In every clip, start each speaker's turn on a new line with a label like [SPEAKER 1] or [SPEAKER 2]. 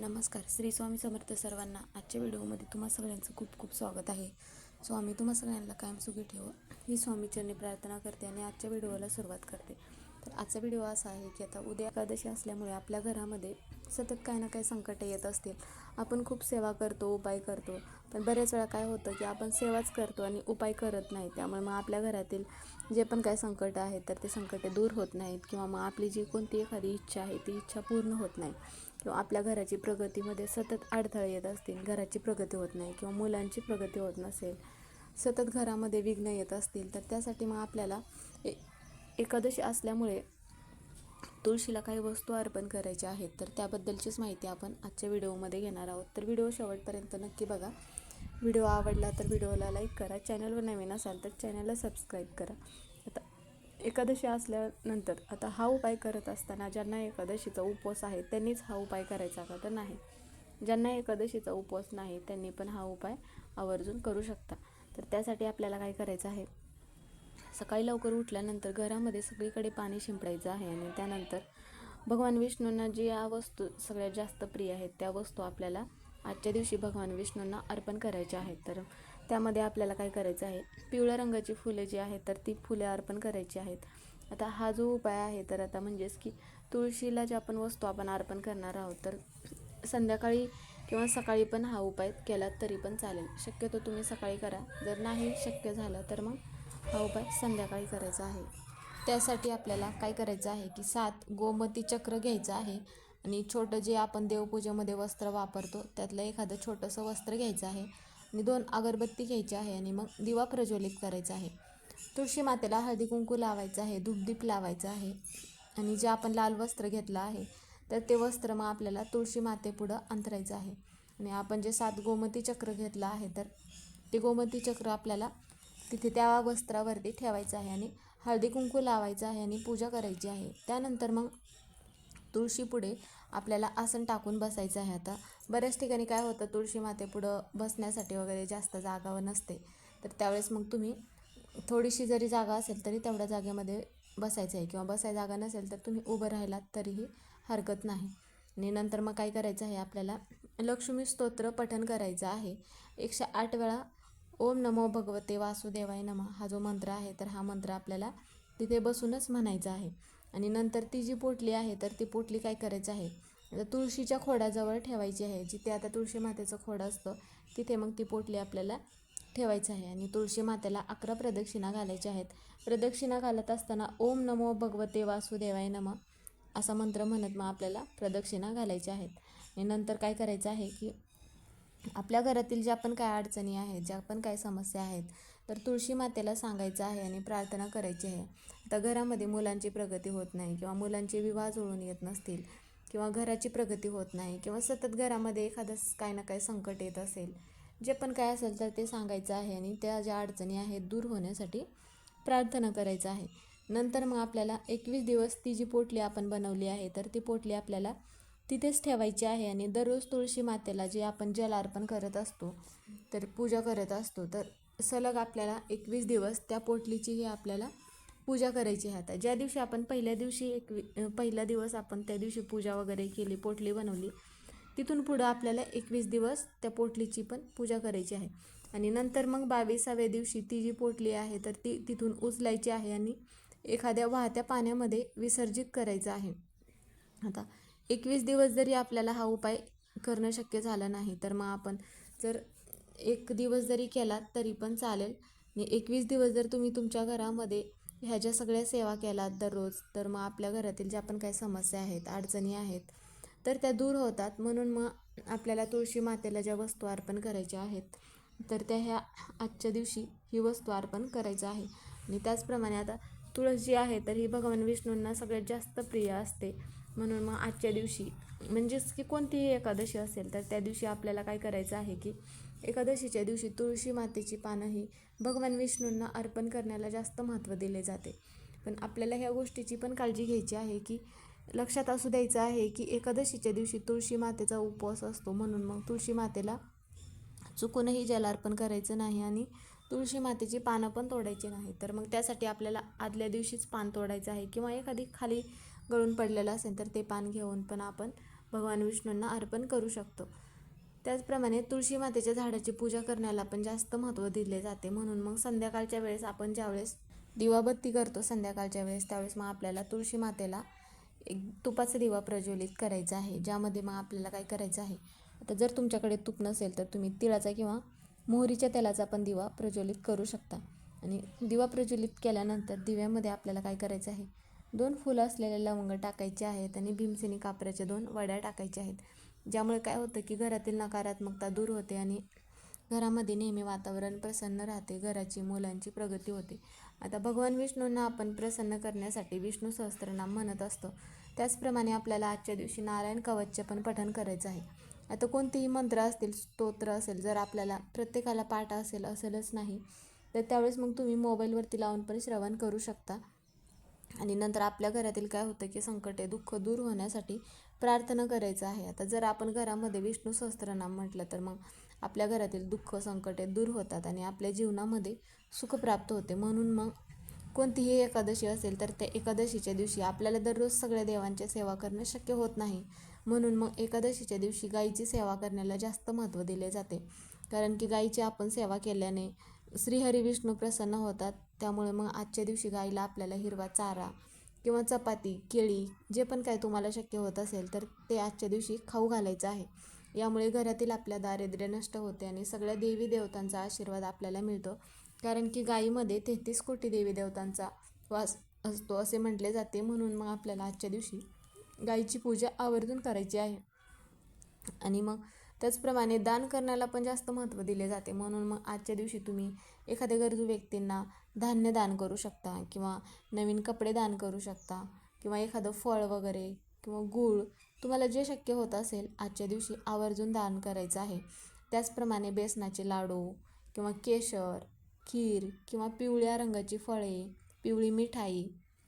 [SPEAKER 1] नमस्कार. श्री स्वामी समर्थ सर्वांना आजच्या व्हिडिओमध्ये तुम्हा सगळ्यांचं खूप खूप स्वागत आहे. स्वामी तुम्हा सगळ्यांना कायम सुखी ठेव. ही स्वामीचरणी प्रार्थना करते आणि आजच्या व्हिडिओला सुरुवात करते. तर आजचा व्हिडिओ असा आहे की आता उद्या एकादशी असल्यामुळे आपल्या घरामध्ये सतत काही ना काही संकट येत असतील. आपण खूप सेवा करतो उपाय करतो. पण बऱ्याच वेळा काय होतं की आपण सेवाच करतो आणि उपाय करत नाही. त्यामुळे मग आपल्या घरातील जे पण काही संकट आहेत तर ते संकटे दूर होत नाहीत. किंवा मग आपली जी कोणती एखादी इच्छा आहे ती इच्छा पूर्ण होत नाही. किंवा आपल्या घराची प्रगतीमध्ये सतत अडथळे येत असतील घराची प्रगती होत नाही किंवा मुलांची प्रगती होत नसेल सतत घरामध्ये विघ्न येत असतील तर त्यासाठी मग आपल्याला ए एकादशी असल्यामुळे तुळशीला काही वस्तू अर्पण करायच्या आहेत. तर त्याबद्दलचीच माहिती आपण आजच्या व्हिडिओमध्ये घेणार आहोत. तर व्हिडिओ शेवटपर्यंत नक्की बघा. व्हिडिओ आवडला तर व्हिडिओला लाईक करा. चॅनलवर नवीन असाल तर चॅनलला सबस्क्राईब करा. एकादशी असल्यानंतर आता हा उपाय करत असताना ज्यांना एकादशीचा उपवास आहे त्यांनीच हा उपाय करायचा का? तर नाही. ज्यांना एकादशीचा उपवास नाही त्यांनी पण हा उपाय आवर्जून करू शकता. तर त्यासाठी आपल्याला काय करायचं आहे? सकाळी लवकर उठल्यानंतर घरामध्ये सगळीकडे पाणी शिंपडायचं आहे आणि त्यानंतर भगवान विष्णूंना जी या वस्तू सगळ्यात जास्त प्रिय आहेत त्या वस्तू आपल्याला आजच्या दिवशी भगवान विष्णूंना अर्पण करायच्या आहेत. तर त्यामध्ये आपल्याला काय करायचं आहे? पिवळ्या रंगाची फुले जी आहेत तर ती फुले अर्पण करायची आहेत. आता हा जो उपाय आहे तर आता म्हणजेच की तुळशीला ज्या आपण वस्तू आपण अर्पण करणार आहोत तर संध्याकाळी किंवा सकाळी पण हा उपाय केला तरी पण चालेल. शक्यतो तुम्ही सकाळी करा. जर नाही शक्य झालं तर मग हा उपाय संध्याकाळी करायचा आहे. त्यासाठी आपल्याला काय करायचं आहे की सात गोमती चक्र घ्यायचं आहे आणि छोटं जे आपण देवपूजेमध्ये वस्त्र वापरतो त्यातलं एखादं छोटंसं वस्त्र घ्यायचं आहे. आणि दोन अगरबत्ती घ्यायची आहे आणि मग दिवा प्रज्वलित करायचा आहे. तुळशी मातेला हळदी कुंकू लावायचं आहे धूपदीप लावायचं आहे आणि जे आपण लाल वस्त्र घेतलं आहे तर ते वस्त्र मग आपल्याला तुळशी मातेपुढं अंतरायचं आहे. आणि आपण जे सात गोमती चक्र घेतलं आहे तर ते गोमती चक्र आपल्याला तिथे त्या वस्त्रावरती ठेवायचं आहे आणि हळदी कुंकू लावायचं आहे आणि पूजा करायची आहे. त्यानंतर मग तुळशीपुढे आपल्याला आसन टाकून बसायचं आहे आता. बऱ्याच ठिकाणी काय होतं तुळशी मातेपुढं बसण्यासाठी वगैरे जास्त जागा नसते. तर त्यावेळेस मग तुम्ही थोडीशी जरी जागा असेल तरी तेवढ्या जागेमध्ये बसायचं आहे. किंवा बसाय जागा नसेल तर तुम्ही उभं राहिलात तरीही हरकत नाही. आणि नंतर मग काय करायचं आहे आपल्याला लक्ष्मी स्तोत्र पठण करायचं आहे. एकशे आठ वेळा ओम नमो भगवते वासुदेवाय नम हा जो मंत्र आहे तर हा मंत्र आपल्याला तिथे बसूनच म्हणायचा आहे. आणि नंतर ती जी पोटली आहे तर ती पोटली काय करायचं आहे? आता तुळशीच्या खोडाजवळ ठेवायची आहे. जिथे आता तुळशी मातेचं खोडं असतं तिथे मग ती पोटली आपल्याला ठेवायचं आहे. आणि तुळशी मातेला अकरा प्रदक्षिणा घालायच्या आहेत. प्रदक्षिणा घालत असताना ओम नमो भगवते वासुदेवाय नम असा मंत्र म्हणत मग आपल्याला प्रदक्षिणा घालायच्या आहेत. आणि नंतर काय करायचं आहे की आपल्या घरातील ज्या पण काय अडचणी आहेत ज्या पण काय समस्या आहेत तर तुळशी मातेला सांगायचं आहे आणि प्रार्थना करायची आहे. आता घरामध्ये मुलांची प्रगती होत नाही किंवा मुलांचे विवाह जुळून येत नसतील किंवा घराची प्रगती होत नाही किंवा सतत घरामध्ये एखादं काही ना काही संकट येत असेल जे पण काय असेल तर ते सांगायचं आहे आणि त्या ज्या अडचणी आहेत दूर होण्यासाठी प्रार्थना करायचं आहे. नंतर मग आपल्याला एकवीस दिवस ती जी पोटली आपण बनवली आहे तर ती पोटली आपल्याला तिथेच ठेवायची आहे आणि दररोज तुळशी मातेला जे आपण जल अर्पण करत असतो तर पूजा करत असतो तर सलग आपल्याला एकवीस दिवस त्या पोटलीची ही आपल्याला पूजा करायची आहे आता. ज्या दिवशी आपण पहिल्या दिवशी एकवी पहिला दिवस आपण त्या दिवशी पूजा वगैरे केली पोटली बनवली तिथून पुढं आपल्याला एकवीस दिवस त्या पोटलीची पण पूजा करायची आहे. आणि नंतर मग बावीसाव्या दिवशी ती जी पोटली आहे तर ती तिथून उचलायची आहे आणि एखाद्या वाहत्या पाण्यामध्ये विसर्जित करायचं आहे. आता एकवीस दिवस जरी आपल्याला हा उपाय करणं शक्य झालं नाही तर मग आपण जर एक दिवस जरी केलात तरी पण चालेल. आणि एकवीस दिवस जर तुम्ही तुमच्या घरामध्ये ह्या ज्या सगळ्या सेवा केलात दररोज तर मग आपल्या घरातील ज्या पण काही समस्या आहेत अडचणी आहेत तर त्या दूर होतात. म्हणून मग आपल्याला तुळशी मातेला ज्या वस्तू अर्पण करायच्या आहेत तर त्या ह्या आजच्या दिवशी ही वस्तू अर्पण करायचं आहे. आणि त्याचप्रमाणे आता तुळस जी आहे तर ही भगवान विष्णूंना सगळ्यात जास्त प्रिय असते. म्हणून मग आजच्या दिवशी म्हणजेच की कोणतीही एकादशी असेल तर त्या दिवशी आपल्याला काय करायचं आहे की एकादशीच्या दिवशी तुळशी मातेची पानं ही भगवान विष्णूंना अर्पण करण्याला जास्त महत्त्व दिले जाते. पण आपल्याला ह्या गोष्टीची पण काळजी घ्यायची आहे की लक्षात असू द्यायचं आहे की एकादशीच्या दिवशी तुळशी मातेचा उपवास असतो. म्हणून मग तुळशी मातेला चुकूनही जलार्पण करायचं नाही आणि तुळशी मातेची पानं पण तोडायची नाही. तर मग त्यासाठी आपल्याला आदल्या दिवशीच पान तोडायचं आहे किंवा एखादी खाली गळून पडलेलं असेल तर ते पान घेऊन पण आपण भगवान विष्णूंना अर्पण करू शकतो. त्याचप्रमाणे तुळशी मातेच्या झाडाची पूजा करण्याला पण जास्त महत्त्व दिले जाते. म्हणून मग संध्याकाळच्या वेळेस आपण ज्यावेळेस दिवाबत्ती करतो संध्याकाळच्या वेळेस त्यावेळेस मग आपल्याला तुळशी मातेला एक तुपाचा दिवा प्रज्वलित करायचा आहे ज्यामध्ये मग आपल्याला काय करायचं आहे? आता जर तुमच्याकडे तूप नसेल तर तुम्ही तिळाचा किंवा मोहरीच्या तेलाचा पण दिवा प्रज्वलित करू शकता. आणि दिवा प्रज्वलित केल्यानंतर दिव्यामध्ये आपल्याला काय करायचं आहे? दोन फुलं असलेले लवंग टाकायचे आहेत आणि भीमसेनी कापऱ्याच्या दोन वड्या टाकायच्या आहेत. ज्यामुळे काय होतं की घरातील नकारात्मकता दूर होते आणि घरामध्ये नेहमी वातावरण प्रसन्न राहते घराची मुलांची प्रगती होते. आता भगवान विष्णूंना आपण प्रसन्न करण्यासाठी विष्णू सहस्त्रनाम म्हणत असतो. त्याचप्रमाणे आपल्याला आजच्या दिवशी नारायण कवचचे पण पठण करायचं आहे. आता कोणतेही मंत्र असतील स्तोत्र असेल जर आपल्याला प्रत्येकाला पाठ असेल असेलच नाही तर त्यावेळेस मग तुम्ही मोबाईलवरती लावून पण श्रवण करू शकता. आणि नंतर आपल्या घरातील काय होतं की संकटे दुःख दूर होण्यासाठी प्रार्थना करायचं आहे. आता जर आपण घरामध्ये विष्णू सहस्त्रनाम म्हटलं तर मग आपल्या घरातील दुःख संकटे दूर होतात आणि आपल्या जीवनामध्ये सुख प्राप्त होते. म्हणून मग कोणतीही एकादशी असेल तर त्या एकादशीच्या दिवशी आपल्याला दररोज सगळ्या देवांची सेवा करणं शक्य होत नाही. म्हणून मग एकादशीच्या दिवशी गायीची सेवा करण्याला जास्त महत्त्व दिले जाते. कारण की गायीची आपण सेवा केल्याने श्रीहरी विष्णू प्रसन्न होतात. त्यामुळे मग आजच्या दिवशी गाईला आपल्याला हिरवा चारा किंवा चपाती केळी जे पण काय तुम्हाला शक्य होत असेल तर ते आजच्या दिवशी खाऊ घालायचं आहे. यामुळे घरातील आपल्या दारिद्र्य नष्ट होते आणि सगळ्या देवी देवतांचा आशीर्वाद आपल्याला मिळतो. कारण की गायीमध्ये तेहतीस कोटी देवी देवतांचा वास असतो असे म्हटले जाते. म्हणून मग आपल्याला आजच्या दिवशी गायीची पूजा आवर्जून करायची आहे. आणि मग त्याचप्रमाणे दान करण्याला पण जास्त महत्त्व दिले जाते. म्हणून मग आजच्या दिवशी तुम्ही एखाद्या गरजू व्यक्तींना धान्य दान करू शकता किंवा नवीन कपडे दान करू शकता किंवा एखादं फळ वगैरे किंवा गूळ तुम्हाला जे शक्य होत असेल आजच्या दिवशी आवर्जून दान करायचं आहे. त्याचप्रमाणे बेसनाचे लाडू किंवा केशर खीर किंवा पिवळ्या रंगाची फळे पिवळी मिठाई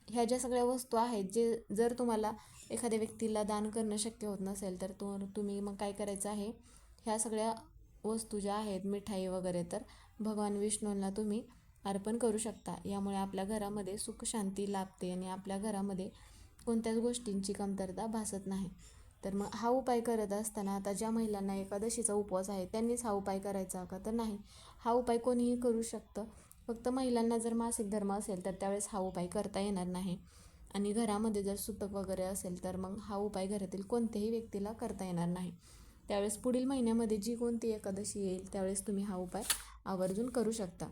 [SPEAKER 1] ह्या ज्या सगळ्या वस्तू आहेत जे जर तुम्हाला एखाद्या व्यक्तीला दान करणं शक्य होत नसेल तर तो तुम्ही मग काय करायचं आहे ह्या सगळ्या वस्तू ज्या आहेत मिठाई वगैरे तर भगवान विष्णूंना तुम्ही अर्पण करू शकता. यामुळे आपल्या घरामध्ये सुख शांती लाभते आणि आपल्या घरामध्ये कोणत्याच गोष्टींची कमतरता भासत नाही. तर मग हा उपाय करत असताना आता ज्या महिलांना एकादशीचा उपवास आहे त्यांनीच हा उपाय करायचा का? तर नाही. हा उपाय कोणीही करू शकतं. फक्त महिलांना जर मासिक धर्म असेल तर त्यावेळेस हा उपाय करता येणार नाही. आणि घरामध्ये जर सुतक वगैरे असेल तर मग हा उपाय घरातील कोणत्याही व्यक्तीला करता येणार नाही. त्यावेळेस पुढील महिन्यामध्ये जी कोणती एकादशी येईल त्यावेळेस तुम्ही हा उपाय आवर्जून करू शकता.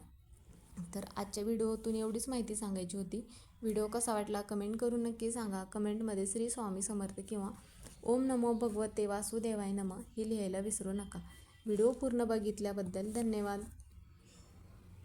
[SPEAKER 1] तर आजच्या व्हिडिओतून एवढीच माहिती सांगायची होती. व्हिडिओ कसा वाटला कमेंट करून नक्की सांगा. कमेंटमध्ये श्री स्वामी समर्थ किंवा ओम नमो भगवते वासुदेवाय नम ही लिहायला विसरू नका. व्हिडिओ पूर्ण बघितल्याबद्दल धन्यवाद.